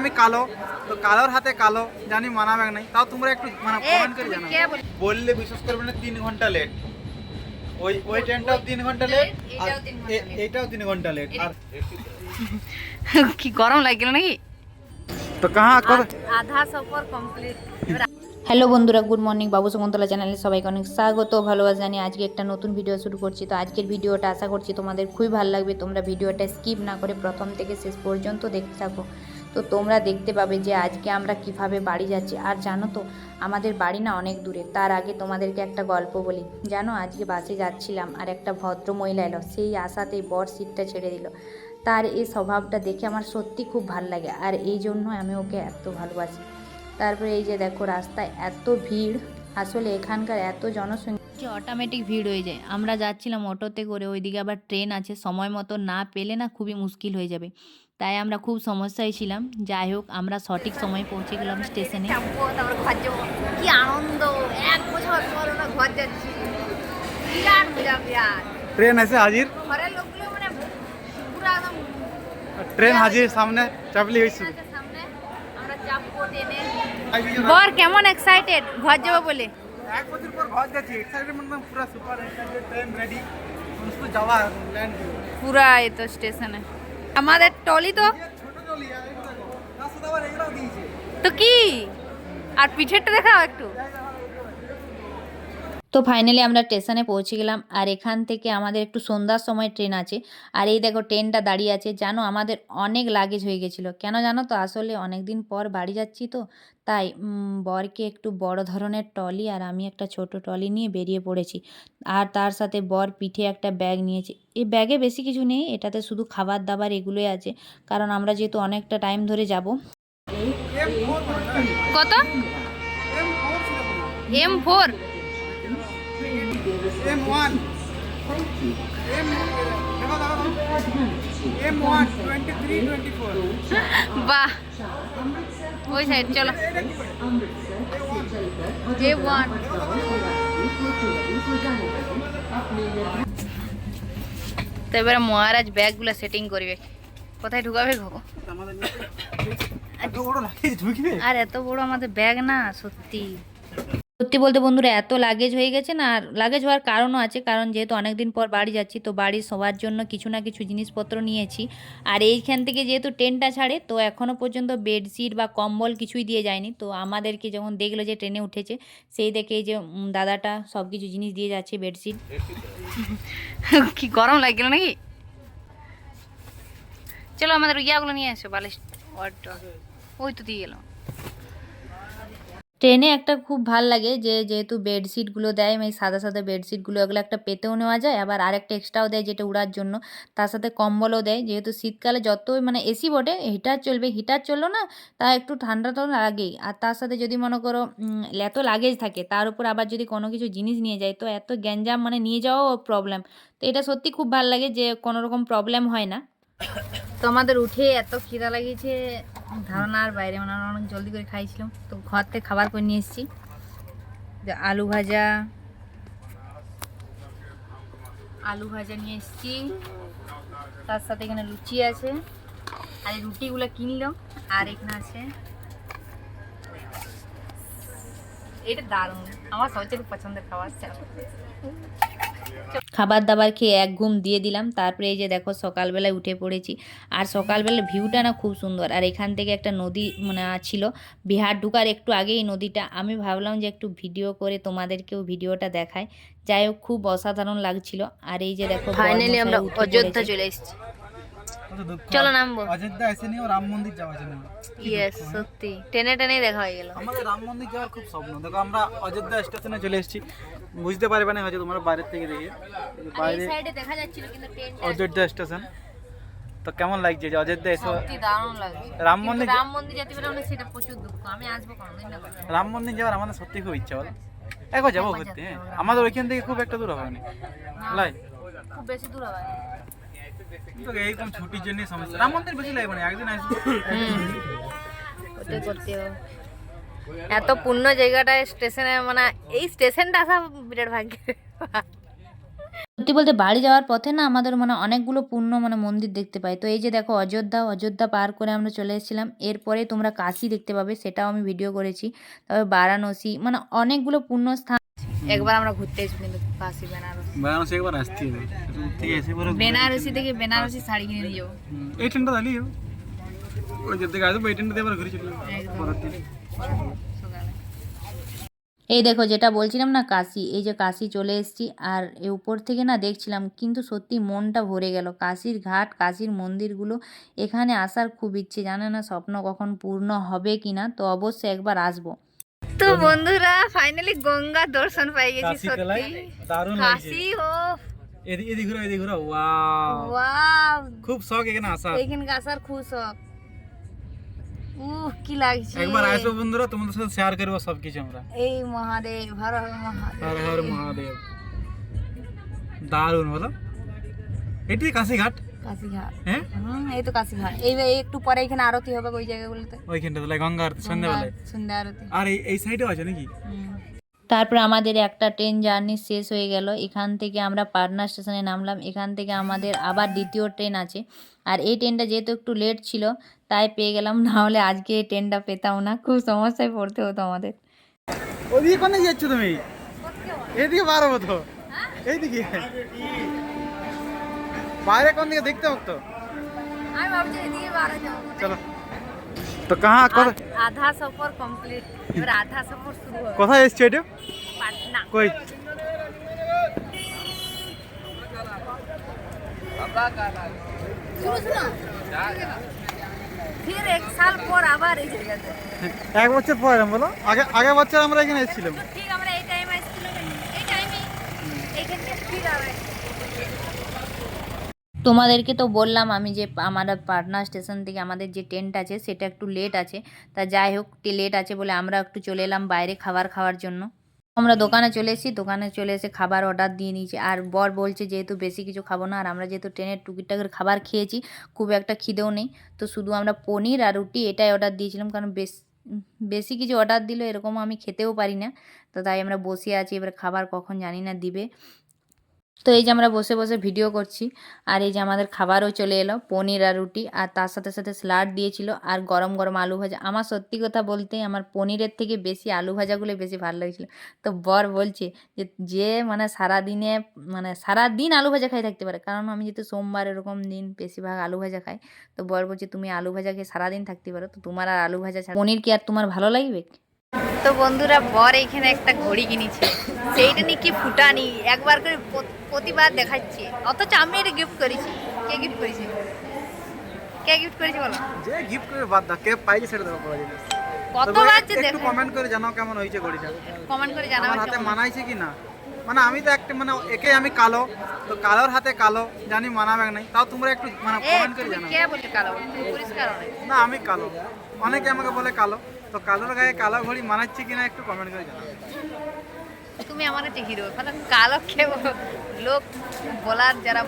আমি কালো তো কালোর হাতে কালো জানি মানাবে নাই। তাও তোমরা একটু মানে কমেন্ট করে জানাও। বললে বিশ্বাস করবে না তিন ঘণ্টা লেট ওই ওই ট্রেনটাও তিন ঘণ্টা লেট আর এটাও তিন ঘণ্টা এইটাও তিন ঘণ্টা লেট আর কি গরম লাগছিল নাকি? তো কাহা আধা সফর কমপ্লিট হ্যালো বন্ধুরা গুড মর্নিং। বাবু সুমন্তলা চ্যানেলে সবাইকে অনেক স্বাগত ভালোবাসা জানি আজকে একটা নতুন ভিডিও শুরু করছি। তো আজকের ভিডিওটা আশা করছি তোমাদের খুবই ভালো লাগবে। তোমরা ভিডিওটা স্কিপ না করে প্রথম থেকে শেষ পর্যন্ত দেখতে থাকো। তো তোমরা দেখতে পাবে যে আজকে আমরা কীভাবে বাড়ি যাচ্ছি। আর জানো তো, আমাদের বাড়ি না অনেক দূরে। তার আগে তোমাদেরকে একটা গল্প বলি। জানো, আজকে বাসে যাচ্ছিলাম আর একটা ভদ্র মহিলা এলো। সেই আশাতেই বর সিটটা ছেড়ে দিল। তার এই স্বভাবটা দেখে আমার সত্যি খুব ভালো লাগে। আর এই জন্য আমি ওকে এত ভালোবাসি। তারপরে এই যে দেখো, রাস্তায় এত ভিড়। আসলে এখানকার এত জনসংখ্যা অটোমেটিক ভিড় হয়ে যায়। আমরা যাচ্ছিলাম অটোতে করে ওইদিকে আবার ট্রেন আছে সময় মতো না পেলে না খুবই মুশকিল হয়ে যাবে। তাই আমরা খুব সমস্যায় ছিলাম। যাই হোক আমরা সঠিক সময়ে পৌঁছে গেলাম স্টেশনে। যাব তারপর কি আনন্দ! এক বছর পর ঘর যাচ্ছি। বিরাট মজা বিরাট। ট্রেন এসে হাজির? ঘরের লোকগুলো মানে পুরো একদম ট্রেন হাজির সামনে চাপলি হয়েছে। সামনে। আমরা যাব ট্রেনে। বর কেমন এক্সাইটেড ঘর যাবো বলে এক বছর পর ঘর যাচ্ছি এক্সাইটমেন্ট মানে পুরো সুপার এক্সাইটেড ট্রেন রেডি उसको যাওয়া ল্যান্ড পুরা এই তো স্টেশনে আমাদের টলি তো ছোট টলি আর এই দেখো রাস্তা আবার এগুলোও দিয়েছে তো কি আর পিঠেরটা দেখাও একটু তো ফাইনালি আমরা স্টেশনে পৌঁছে গেলাম। আর এখান থেকে আমাদের একটু সন্ধ্যার সময় ট্রেন আছে। আর এই দেখো ট্রেনটা দাঁড়িয়ে আছে। জানো আমাদের অনেক লাগেজ হয়ে গেছিল। কেন জানো তো? আসলে অনেক দিন পর বাড়ি যাচ্ছি তো। তাই বরকে একটু বড় ধরনের ট্রলি আর আমি একটা ছোট ট্রলি নিয়ে বেরিয়ে পড়েছি। আর তার সাথে বর পিঠে একটা ব্যাগ নিয়েছে। এই ব্যাগে বেশি কিছু নেই। এটাতে শুধু খাবার দাবার এগুলোই আছে। কারণ আমরা যেহেতু অনেকটা টাইম ধরে যাব। কত? এম ফোর এম ওয়ান বাহ। ওই সাইড চলো। এ ওয়ান তো এবারে মহারাজ ব্যাগগুলো সেটিং করবে। কোথায় ঢুকাবে ঘো আর এত বড় আমাদের ব্যাগ না সত্যি। সত্যি বলতে বন্ধুরা, এত লাগেজ হয়ে গেছে না, আর লাগেজ হওয়ার কারণও আছে, কারণ যেহেতু অনেক দিন পর বাড়ি যাচ্ছি, তো বাড়ির সবার জন্য কিছু না কিছু জিনিসপত্র নিয়েছি। আর এইখান থেকে যেহেতু ট্রেনটা ছাড়ে, তো এখনও পর্যন্ত বেডশিট বা কম্বল কিছুই দিয়ে যায়নি। তো আমাদেরকে যখন দেখল যে ট্রেনে উঠেছে, সেই দেখে যে দাদাটা সব কিছু জিনিস দিয়ে যাচ্ছে বেডশিট কি গরম লাগল নাকি? চলো আমাদের ইয়াগুলো নিয়ে আসো, বালিশ ওই তো দিয়ে গেলাম ট্রেনে একটা খুব ভালো লাগে যে, যেহেতু বেডশিটগুলো দেয় এই সাদা সাদা বেডশিটগুলো এগুলো একটা পেতেও নেওয়া যায়। আবার আরেকটা এক্সট্রাও দেয় যেটা উড়ার জন্য। তার সাথে কম্বলও দেয়। যেহেতু শীতকালে যতই মানে এসি বটে হিটার চলবে হিটার চলল না, তা একটু ঠান্ডা তো লাগেই। আর তার সাথে যদি মনে করো এত লাগেজ থাকে, তার উপর আবার যদি কোনো কিছু জিনিস নিয়ে যায়, তো এত গ্যাঞ্জাম মানে নিয়ে যাওয়াও প্রবলেম তো এটা সত্যি খুব ভালো লাগে যে, কোনো রকম প্রবলেম হয় না। তো আমাদের উঠে এত খিদা লাগিয়েছে ধারণার বাইরে মানে অনেক জলদি করে খাইছিলাম। তো ঘর থেকে খাবার করে নিয়ে এসেছি। আলু ভাজা আলু ভাজা নিয়ে এসেছি। তার সাথে এখানে লুচি আছে। আর রুটিগুলো কিনলাম। আর এখানে আছে এটা দারুণ। আমার সবচেয়ে পছন্দের খাবার খাবার দাবার খেয়ে এক ঘুম দিয়ে দিলাম তারপরে এই যে দেখো সকালবেলায় উঠে পড়েছি। আর সকালবেলা ভিউটা না খুব সুন্দর। আর এখান থেকে একটা নদী মানে ছিল বিহার ঢুকার একটু আগেই নদীটা। আমি ভাবলাম যে একটু ভিডিও করে তোমাদেরকেও ভিডিওটা দেখায় যাই হোক খুব অসাধারণ লাগছিল। আর এই যে দেখো ফাইনালি আমরা অযোধ্যা চলে এসেছি। চলো নামবো। অযোধ্যা এসে নিও রাম মন্দির যাওয়ার জন্য ইয়েস সত্যি। টেনে টেনে দেখা হয়ে গেল। আমাদের রাম মন্দির যাওয়ার খুব স্বপ্ন। দেখো আমরা অযোধ্যা স্টেশনে চলে এসেছি। বুঝতে পারবে না হয়তো তোমরা বাইরের থেকে দেখে। বাইরে সাইডে দেখা যাচ্ছিল কিন্তু ট্রেনটা অযোধ্যা স্টেশন। তো কেমন লাগছে যে অযোধ্যা এসে সত্যি দারুণ লাগছে। রাম মন্দির রাম মন্দির যেতে পারলাম না সেটা প্রচুর দুঃখ। আমি আসব কোনোদিন না রাম মন্দির যাওয়ার আমাদের সত্যি খুব ইচ্ছা বল। একবার যাব ঘুরতে হ্যাঁ। আমাদের ওইখান থেকে খুব একটা দূর হবে না। লাই। খুব বেশি দূর হবে এইরকম ছুটির জন্য সমস্যা। রাম মন্দির বেশি লাগবে না একদিন আসব। ওটাই করতে এত পূর্ণ জায়গাটায় স্টেশনে মানে এই স্টেশনটা আসা বিরাট ভাগ্যের সত্যি বলতে বাড়ি যাওয়ার পথে না আমাদের মানে অনেকগুলো পূর্ণ মানে মন্দির দেখতে পাই। তো এই যে দেখো অযোধ্যা অযোধ্যা পার করে আমরা চলে এসেছিলাম। এরপরে তোমরা কাশি দেখতে পাবে সেটাও আমি ভিডিও করেছি। তবে বারাণসী মানে অনেকগুলো পূর্ণ স্থান একবার আমরা ঘুরতে এসেছি কিন্তু কাশি বেনারস। বেনারসি একবার আসছি ঠিক আছে এবারে বেনারসি থেকে বেনারসি শাড়ি কিনে নিয়ে যাব। এই ট্রেনটা দাঁড়িয়ে ওই যে থেকে আসব এই ট্রেনটা দিয়ে ঘুরে চলে এই দেখো যেটা বলছিলাম না কাশি। এই যে কাশি চলে এসেছি আর এ উপর থেকে না দেখছিলাম কিন্তু সত্যি মনটা ভরে গেল। কাশির ঘাট কাশির মন্দিরগুলো এখানে আসার খুব ইচ্ছে। জানে না স্বপ্ন কখন পূর্ণ হবে কি না তো অবশ্যই একবার আসব। তো বন্ধুরা ফাইনালি গঙ্গা দর্শন পাই গেছি সত্যি। দারুণ কাশি ও এদিকে এদিকে ঘুরো এদিকে ঘুরো। ওয়াও। ওয়াও। খুব শখ এখানে আসা এইখানে আসার খুব শখ। উহ কি লাগছে। একবার আসব বন্ধুরা তোমাদের সাথে শেয়ার করব সব কিছু আমরা। এই মহাদেব হর হর মহাদেব। হর হর মহাদেব। দারুণ বলো। এটি কাশিঘাট। কাশিঘাট। হ্যাঁ? এই তো কাশিঘাট। এই একটু পরে এখানে আরতি হবে ওই জায়গাগুলোতে। ওইখানটা তাহলে গঙ্গা আরতি সন্ধ্যাবেলায়? সন্ধ্যা আরতি। আর এই এই সাইডেও আছে নাকি? তারপর আমাদের একটা ট্রেন জার্নি শেষ হয়ে গেল। এখান থেকে আমরা পাটনা স্টেশনে নামলাম। এখান থেকে আমাদের আবার দ্বিতীয় ট্রেন আছে। আর এই ট্রেনটা যেহেতু একটু লেট ছিল তাই পেয়ে গেলাম। না হলে আজকে এই ট্রেনটা পেতাম না। খুব সমস্যায় পড়তে হতো আমাদের। ওদিকে কোনে যাচ্ছ তুমি? এদিকে পারব তো। এইদিকে। বাইরে কোন দিকে দেখতে হবে তো আমি ভাবছি এদিকে বাইরে যাব। চলো। তো কাহা কর আধা সফর কমপ্লিট এবার আধা সফর শুরু হবে। কোথায় এসছো এটা পাটনা। কই? ফির এক পর আবার এক বছর পর বলো। আগে আগের বছর আমরা এখানে এসেছিলাম। তোমাদেরকে তো বললাম আমি যে আমার পাটনা স্টেশন থেকে আমাদের যে ট্রেনটা আছে, সেটা একটু লেট আছে। তা যাই হোক লেট আছে বলে আমরা একটু চলে এলাম বাইরে খাবার খাওয়ার জন্য। আমরা দোকানে চলে এসেছি, দোকানে চলে এসে খাবার অর্ডার দিয়ে নিয়েছি। আর বর বলছে যেহেতু বেশি কিছু খাব না, আর আমরা যেহেতু ট্রেনের টুকিটাকের খাবার খেয়েছি, খুব একটা খিদেও নেই। তো শুধু আমরা পনির আর রুটি এটাই অর্ডার দিয়েছিলাম, কারণ বেশ, বেশি কিছু অর্ডার দিলে এরকম আমি খেতেও পারি না। তো তাই আমরা বসে আছি, এবার খাবার কখন জানি না দিবে। তো এই যে আমরা বসে বসে ভিডিও করছি, আর এই যে আমাদের খাবারও চলে এলো, পনির আর রুটি, আর তার সাথে সাথে স্যালাড দিয়েছিল, আর গরম গরম আলু ভাজা। আমার সত্যি কথা বলতে আমার পনিরের থেকে বেশি আলু ভাজাগুলো বেশি ভালো লাগছিল। তো বর বলছে যে যে মানে সারাদিনে মানে সারা দিন আলু ভাজা খাই থাকতে পারে, কারণ আমি যেহেতু সোমবার এরকম দিন বেশিরভাগ আলু ভাজা খাই, তো বর বলছে তুমি আলু ভাজা খেয়ে সারাদিন থাকতে পারো, তো তোমার আর আলু ভাজা পনির কি আর তোমার ভালো লাগবে? তো বন্ধুরা, বর এখানে একটা ঘড়ি কিনেছে, সেইটা নিয়ে কি ফুটানি, একবার করে প্রতিবার দেখাচ্ছে। অথচ আমি এটা গিফট করেছি। কে গিফট করেছে? কে গিফট করেছে বলো? যে গিফট করে বাদ দাও কে পাইছে সেটা দেখো পড়া কতবার যে একটু কমেন্ট করে জানাও কেমন হয়েছে ঘড়িটা। কমেন্ট করে জানাও আমার হাতে মানাইছে কি না? মানে আমি তো একটা মানে একে আমি কালো তো কালোর হাতে কালো জানি মানাবে নাই। তাও তোমরা একটু মানে কমেন্ট করে জানাও। কে বলছো কালো? পরিষ্কার না আমি কালো। অনেকে আমাকে বলে কালো। তো কালোর গায়ে কালো ঘড়ি মানাচ্ছে কিনা একটু কমেন্ট করে জানাও। তুমি আমার কাছে হিরো মানে কালো কে বল- লোক বলার যারা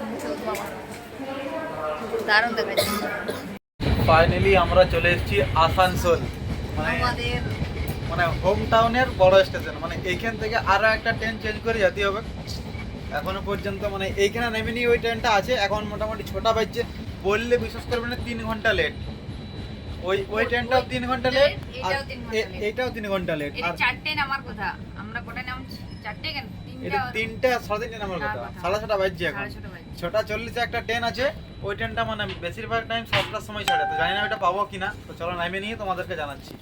দারুণ দেখাচ্ছে। ফাইনালি আমরা চলে এসেছি আসানসোল মানে মানে হোম টাউনের বড় স্টেশন মানে এইখান থেকে আরও একটা ট্রেন চেঞ্জ করে যেতে হবে। এখনও পর্যন্ত মানে এইখানে নেমে নিয়ে ওই ট্রেনটা আছে এখন মোটামুটি ছটা বাজছে। বললে বিশ্বাস করবেন না তিন ঘণ্টা লেট ওই ওই ট্রেনটাও তিন ঘণ্টা লেট আর এটাও তিন ঘণ্টা এইটাও তিন ঘণ্টা লেট আর কথা আমরা নাম চারটে কেন? এটা তিনটা তিনটা সাড়ে তিনটে নামার কথা। সাড়ে ছটা বাজছে এখন। ছটা চল্লিশে একটা ট্রেন আছে। ওই ট্রেনটা মানে বেশিরভাগ টাইম সাতটার সময় ছাড়ে তো জানি না ওটা পাবো কিনা। তো চলো নামে নিয়ে তোমাদেরকে জানাচ্ছি।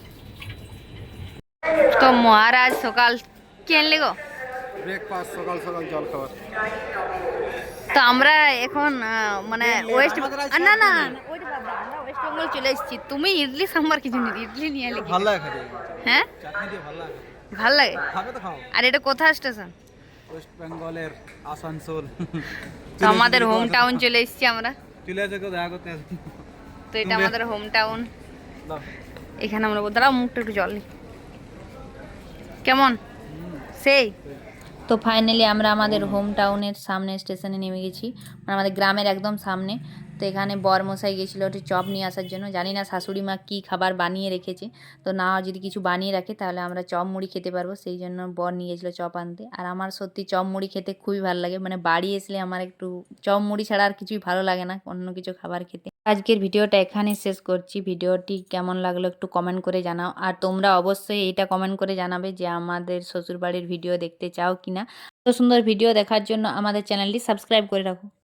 তো মহারাজ সকাল গো? ব্রেকফাস্ট সকাল সকাল জল খাবার তো আমরা এখন মানে ওয়েস্ট না না একদম ওইটা বাদ দাও, আমরা ওয়েস্ট বেঙ্গল চলে এসেছি। তুমি ইডলি সাম্বার কিছু নিয়ে ইডলি নিয়ে এলে ভালো হ্যাঁ? চাটনি দিয়ে ভালো লাগে। ভালো লাগে? খাবে তো খাও। আর এটা কোথায় স্টেশন ওয়েস্ট বেঙ্গলের আসানসোল। তো আমাদের হোম টাউন চলে এসেছি আমরা। চলে আসে কেউ দেখা করতে তো এটা আমাদের হোম টাউন এখানে আমরা বলতে দাঁড়াও মুখটা একটু জল কেমন? সেই। তো ফাইনালি আমরা আমাদের হোম টাউনের সামনে স্টেশনে নেমে গেছি। মানে আমাদের গ্রামের একদম সামনে। তো এখানে বর মশাই গেছিল একটু চপ নিয়ে আসার জন্য। জানি না শাশুড়ি মা কী খাবার বানিয়ে রেখেছে। তো না, যদি কিছু বানিয়ে রাখে তাহলে আমরা চপ মুড়ি খেতে পারব। সেই জন্য বর নিয়ে গেছিল চপ আনতে। আর আমার সত্যি চপ মুড়ি খেতে খুবই ভালো লাগে। মানে বাড়ি আসলে আমার একটু চপ মুড়ি ছাড়া আর কিছুই ভালো লাগে না, অন্য কিছু খাবার খেতে। আজকের ভিডিওটা এখানেই শেষ করছি। ভিডিওটি কেমন লাগল একটু কমেন্ট করে জানাও। আর তোমরা অবশ্যই এটা কমেন্ট করে জানাবে যে আমাদের শ্বশুরবাড়ির ভিডিও দেখতে চাও কি না তো সুন্দর ভিডিও দেখার জন্য আমাদের চ্যানেলটি সাবস্ক্রাইব করে রাখো।